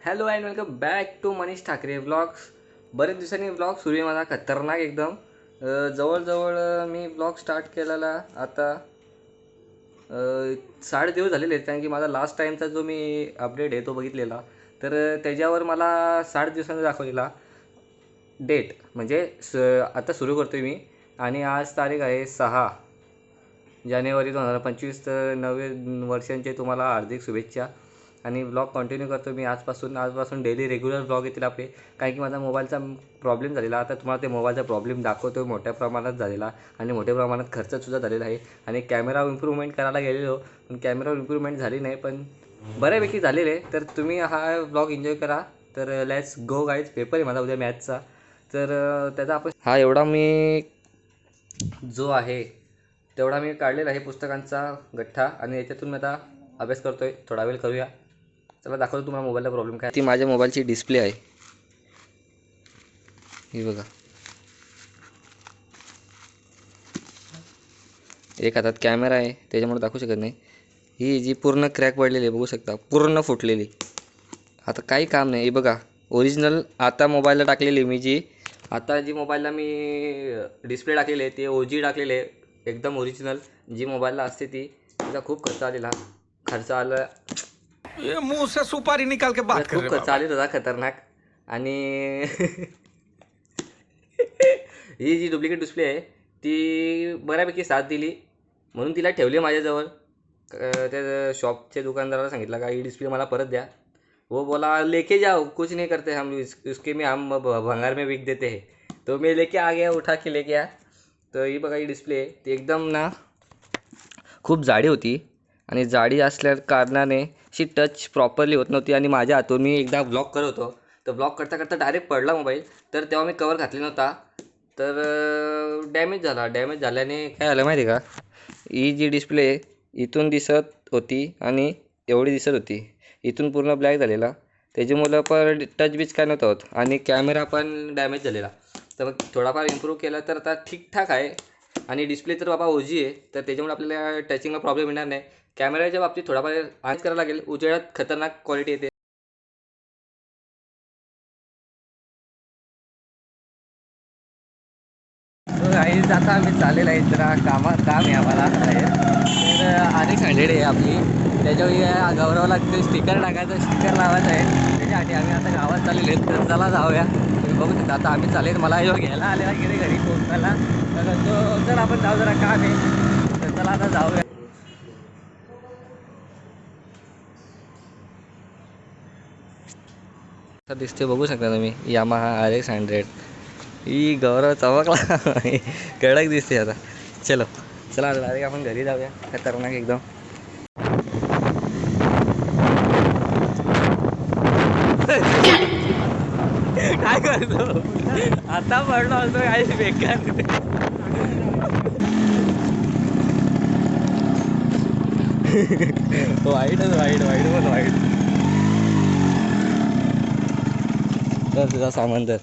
Hello and welcome back to Manish Thackeray blogs बरेच दिवसांनी blog सुरू आहे माझा खतरनाक एकदम. जवळजवळ मी ब्लॉग स्टार्ट केलेला आता साठ साडे दिवस झालेले आहेत कारण की माझा लास्ट टाईमचा जो मी अपडेट आहे तो बघितलेला. तर त्याच्यावर मला साठ दिवसांचा दाखवलेला डेट म्हणजे स आता सुरू करतो आहे मी. आणि आज तारीख आहे सहा जानेवारी दोन हजार पंचवीस. तर नवे वर्षांचे तुम्हाला हार्दिक शुभेच्छा. आणि ब्लॉग कंटिन्यू करतो मी आजपासून. आजपासून डेली रेग्युलर ब्लॉग येतील आपले. कारण की माझा मोबाईलचा प्रॉब्लेम झालेला. आता तुम्हाला ते मोबाईलचा प्रॉब्लेम दाखवतो मोठ्या प्रमाणात झालेला. आणि मोठ्या प्रमाणात खर्चसुद्धा झालेला आहे. आणि कॅमेरा इम्प्रूव्हमेंट करायला गेलेलो. पण कॅमेरा इम्प्रूव्हमेंट झाली नाही. पण बऱ्यापैकी झालेले. तर तुम्ही हा ब्लॉग एन्जॉय करा. तर लेट्स गो गाईज पेपर आहे माझा उद्या मॅथचा तर त्याचा आपण हा एवढा मी जो आहे तेवढा मी काढलेला आहे पुस्तकांचा गठ्ठा. आणि याच्यातून मी आता अभ्यास करतो आहे थोडा वेळ करूया. चला दाखवतो तुम्हाला मोबाईलला प्रॉब्लेम काय. ती माझ्या मोबाईलची डिस्प्ले आहे. ही बघा. एक हातात कॅमेरा आहे त्याच्यामुळे दाखवू शकत नाही. ही जी पूर्ण क्रॅक पडलेली आहे बघू शकता पूर्ण फुटलेली. आता काही काम नाही. हे बघा ओरिजिनल आता मोबाईलला टाकलेली मी जी आता जी मोबाईलला मी डिस्प्ले टाकलेली आहे ते ओ जी टाकलेले आहे एकदम ओरिजिनल जी मोबाईलला असते ती तिचा खूप खर्च आलेला. खर्च आला ये मुंह से सुपारी निकाल के बात कर खूप होता खतरनाक। आणि ही जी डुप्लिकेट डिस्प्ले आहे ती बऱ्यापैकी साथ दिली. म्हणून तिला ठेवली माझ्याजवळ. त्या शॉपच्या दुकानदाराला सांगितलं का ही डिस्प्ले मला परत द्या. वो बोला लेके जाओ कुछ नहीं करते हम इस, इसके में हम भंगार में बिक देते हैं. तो मैं लेके आ गया उठा के लेके आ तर ही बघा ही डिस्प्ले ती एकदम ना खूप जाडी होती. आणि जाडी असल्या कारणाने अशी टच प्रॉपरली होत नव्हती आणि माझ्या हातून मी एकदा ब्लॉक करत होतो. तर ब्लॉक करता करता डायरेक्ट पडला मोबाईल तर तेव्हा मी कवर घातले नव्हता. तर डॅमेज झाला. डॅमेज झाल्याने काय झालं माहिती आहे का? ही जी डिस्प्ले इथून दिसत होती आणि एवढी दिसत होती. इथून पूर्ण ब्लॅक झालेला. त्याच्यामुळं पण टच बीच काय नव्हतं होत. आणि कॅमेरा पण डॅमेज झालेला. तर मग थोडाफार इम्प्रूव्ह केला तर आता ठीकठाक आहे. आणि डिस्प्ले तर बाबा ओजी आहे तर त्याच्यामुळे आपल्याला टचिंगला प्रॉब्लेम येणार नाही. कॅमेऱ्याच्या बाबतीत थोडाफार आज करायला लागेल. उजेडात खतरनाक क्वालिटी येते. काहीच आता आम्ही चाललेलं आहे जरा कामा काम आहे आम्हाला. तर आधीच हंड्रेड आहे आपली. त्याच्यावर गौरव गौरवला ते स्टिकर टाकायचं स्टिकर लावायचं आहे. त्याच्यासाठी आम्ही आता गावात चाललेले आहेत तर चला जाऊया. तुम्ही बघू शकता आता आम्ही चालेल मला घ्यायला आलेला गेले घरी पोहोचायला तर तो आपण जाऊ जरा काम आहे. तर चला आता जाऊया. दिसते बघू शकता तुम्ही यामाहा आर एक्स हंड्रेड ही गौरव चमकला. कडक दिसते आता. चलो चला डायरेक्ट आपण घरी जाऊया. खतरनाक एकदम. काय करतो? आता पडलो असतो काही बेकार. वाईटच वाईट वाईट पण वाईट. तर तुझा सामान तर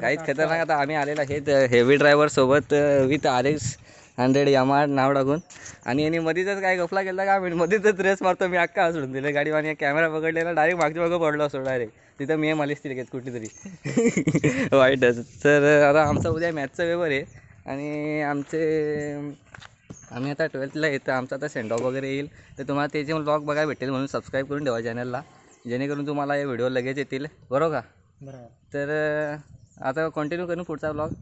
काहीच खतरनाक आता आम्ही आलेलो आहेत हेवी ड्रायव्हर सोबत with R X hundred Yamaha नाव टाकून. आणि यांनी मध्येच काय गफला केला का? मी मध्येच रेस मारतो मी अक्का सोडून दिलं. गाडी आणि कॅमेरा पकडलेला डायरेक्ट मागच्या मागं पडलो असतो डायरेक्ट तिथं मी मालिश तिथे कुठली तरी वाईटच तर आता आमचा उद्या मॅथचा पेपर आहे. आणि आमचे आम्ही आता ट्वेल्थला येतं. आमचा आता सेंड ऑफ वगैरे येईल. तर तुम्हाला त्याचे ब्लॉग बघायला भेटेल म्हणून सबस्क्राईब करून ठेवा चॅनलला जेणेकरून तुम्हाला हे व्हिडिओ लगेच येतील. बरोबर का? तर आता कंटिन्यू करून पुढचा ब्लॉग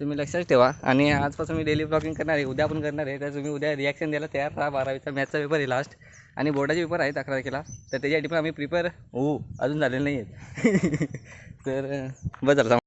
तुम्ही लक्षात ठेवा. आणि आजपासून मी डेली ब्लॉगिंग करणार आहे. उद्या पण करणार आहे. तर तुम्ही उद्या रिॲक्शन द्यायला तयार राहा. बारावीचा मॅथचा पेपर आहे लास्ट आणि बोर्डाचे पेपर आहेत अकरा तारखेला. तर त्याच्यासाठी पण आम्ही प्रिपेअर होऊ अजून झालेलं नाही आहेत तर झालं.